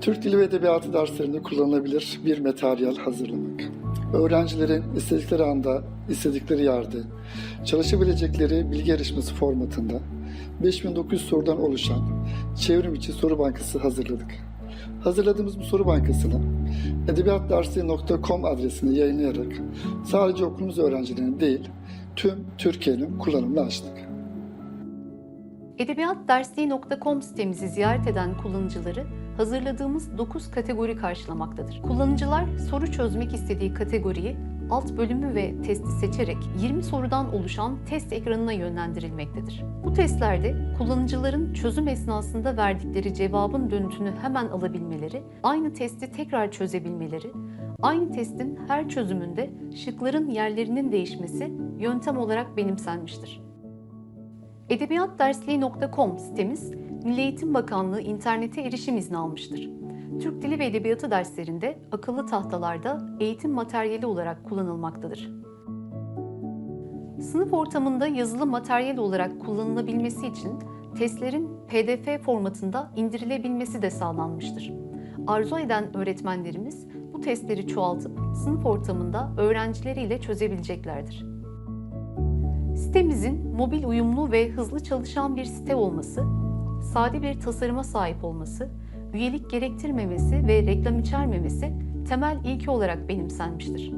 Türk Dili ve Edebiyatı derslerinde kullanılabilir bir materyal hazırlamak. Öğrencilerin istedikleri anda, istedikleri yerde çalışabilecekleri bilgi yarışması formatında 5900 sorudan oluşan çevrim içi soru bankası hazırladık. Hazırladığımız bu soru bankasını edebiyatdersi.com adresine yayınlayarak sadece okulumuz öğrencilerine değil tüm Türkiye'nin kullanımına açtık. Edebiyatdersliği.com sitemizi ziyaret eden kullanıcıları hazırladığımız 9 kategori karşılamaktadır. Kullanıcılar soru çözmek istediği kategoriyi alt bölümü ve testi seçerek 20 sorudan oluşan test ekranına yönlendirilmektedir. Bu testlerde kullanıcıların çözüm esnasında verdikleri cevabın dönütünü hemen alabilmeleri, aynı testi tekrar çözebilmeleri, aynı testin her çözümünde şıkların yerlerinin değişmesi yöntem olarak benimsenmiştir. Edebiyatdersliği.com sitemiz Milli Eğitim Bakanlığı internete erişim izni almıştır. Türk Dili ve Edebiyatı derslerinde akıllı tahtalarda eğitim materyali olarak kullanılmaktadır. Sınıf ortamında yazılı materyal olarak kullanılabilmesi için testlerin PDF formatında indirilebilmesi de sağlanmıştır. Arzu eden öğretmenlerimiz bu testleri çoğaltıp sınıf ortamında öğrencileriyle çözebileceklerdir. Sitemizin mobil uyumlu ve hızlı çalışan bir site olması, sade bir tasarıma sahip olması, üyelik gerektirmemesi ve reklam içermemesi temel ilke olarak benimsenmiştir.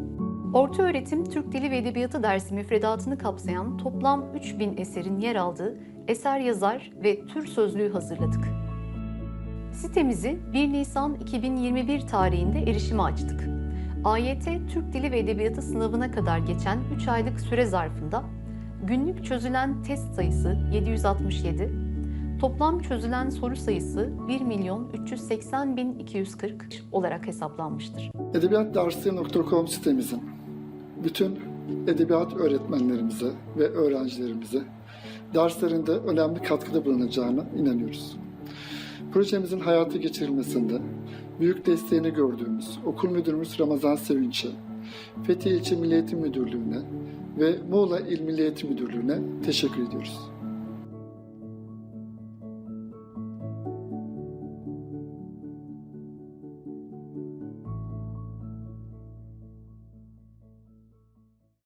Orta öğretim Türk Dili ve Edebiyatı dersi müfredatını kapsayan toplam 3000 eserin yer aldığı eser yazar ve tür sözlüğü hazırladık. Sitemizi 1 Nisan 2021 tarihinde erişime açtık. AYT Türk Dili ve Edebiyatı sınavına kadar geçen 3 aylık süre zarfında günlük çözülen test sayısı 767, toplam çözülen soru sayısı 1 milyon 380 bin 240 olarak hesaplanmıştır. Edebiyatdersi.com sitemizin bütün edebiyat öğretmenlerimize ve öğrencilerimize derslerinde önemli katkıda bulunacağına inanıyoruz. Projemizin hayata geçirilmesinde büyük desteğini gördüğümüz okul müdürümüz Ramazan Sevinç'e, Fethiye İlçe Milli Eğitim Müdürlüğü'ne ve Muğla İl Milli Eğitim Müdürlüğü'ne teşekkür ediyoruz.